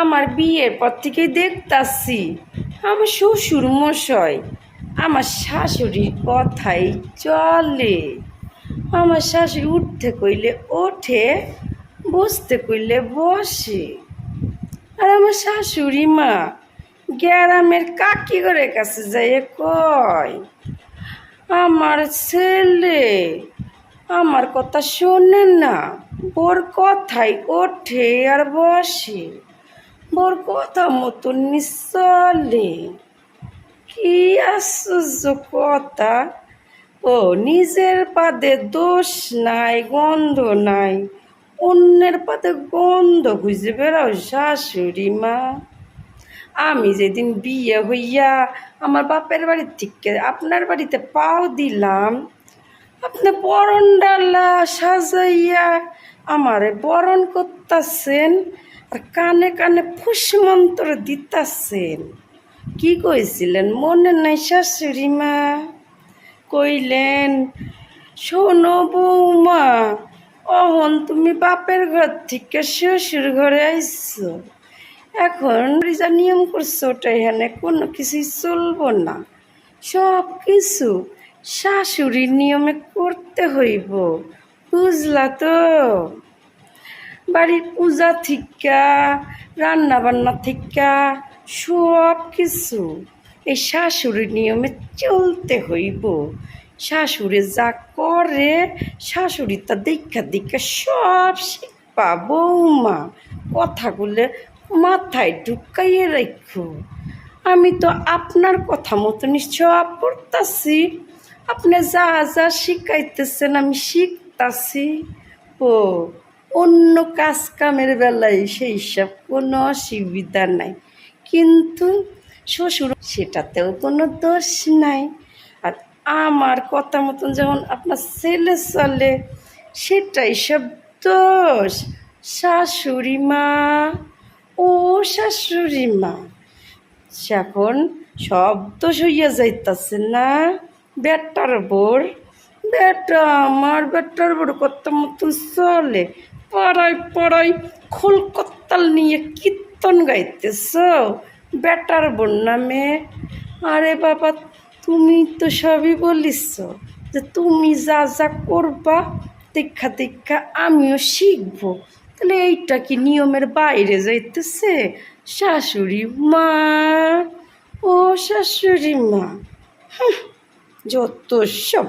আমার বিয়ের পর থেকেই দেখতাছি, আমার শ্বশুর মশাই, আমার শাশুড়ির কথাই চলে। আমার শাশুড়ি উঠতে কইলে ওঠে, বসতে কইলে বসে। আর আমার শাশুড়ি মা গ্যারামের কাকি করে কাছে যাইয়ে কয়, আমার ছেলে, আমার কথা শোনে না, ওর কথাই ওঠে আর বসে। ওর কথা মতন চলে কি আশ্চর্য কথা ও, নিজের পাদে দোষ নাই, গন্ধ নাই। অন্যের পাদে গন্ধ খুঁজে বেড়াও শাশুড়ি মা। আমি যেদিন বিয়ে হইয়া আমার বাপের বাড়ির থেকে আপনার বাড়িতে পাও দিলাম, আপনি বরণ ডালা সাজাইয়া আমারে বরণ করতেছেন আর কানে কানে ফুসমন্তর দিতাছেন। কি কইছিলেন? মনে নাই শাশুড়ি মা। কইলেন, শোনো বৌমা, অহন তুমি বাপের ঘর থেকে শ্বশুর ঘরে আইছো। এখন যা নিয়ম করছ ওটা, এখানে কোনো কিছুই চলবো না। সব কিছু শাশুড়ির নিয়মে করতে হইব। বুঝলা তো? বাড়ির পূজা থিকা রান্না বান্না থিকা সব কিছু। এই শাশুড়ির নিয়মে চলতে হইব। শাশুড়ি যা করে, শাশুড়ি তা দেখা দেখা সব শিখবা বৌমা। কথাগুলো মাথায় ঢুকাইয়ে রাখো আমি তো আপনার কথা মতো নিশ্চয় পড়তাছি আপনি যা যা শিখাইতেছেন আমি শিখতাছি। ও অন্য কাজ কামের বেলায় সেই সব কোনো অসুবিধা নাই। কিন্তু শ্বশুর সেটাতেও কোনো দোষ নাই। আর আমার কথা মতন যখন আপনার ছেলে চলে, সেটাই সব দোষ। শাশুড়ি মা, ও শাশুড়ি মা। এখন সব দোষ হইয়া যাইতাছে না, বেটার বোর বেটা আমার বেটার বোর কত মতন চলে। পড়াই পড়াই খোলকত্তাল নিয়ে কীর্তন গাইতেছ? বেটার বোর নামে আরে বাবা, তুমি তো সবই বলিস যে তুমি যা যা করবা, দীক্ষা দীক্ষা আমিও শিখব। তাহলে এইটা কি নিয়মের বাইরে যাইতেছে? শাশুড়ি মা, ও শাশুড়ি মা। যত সব।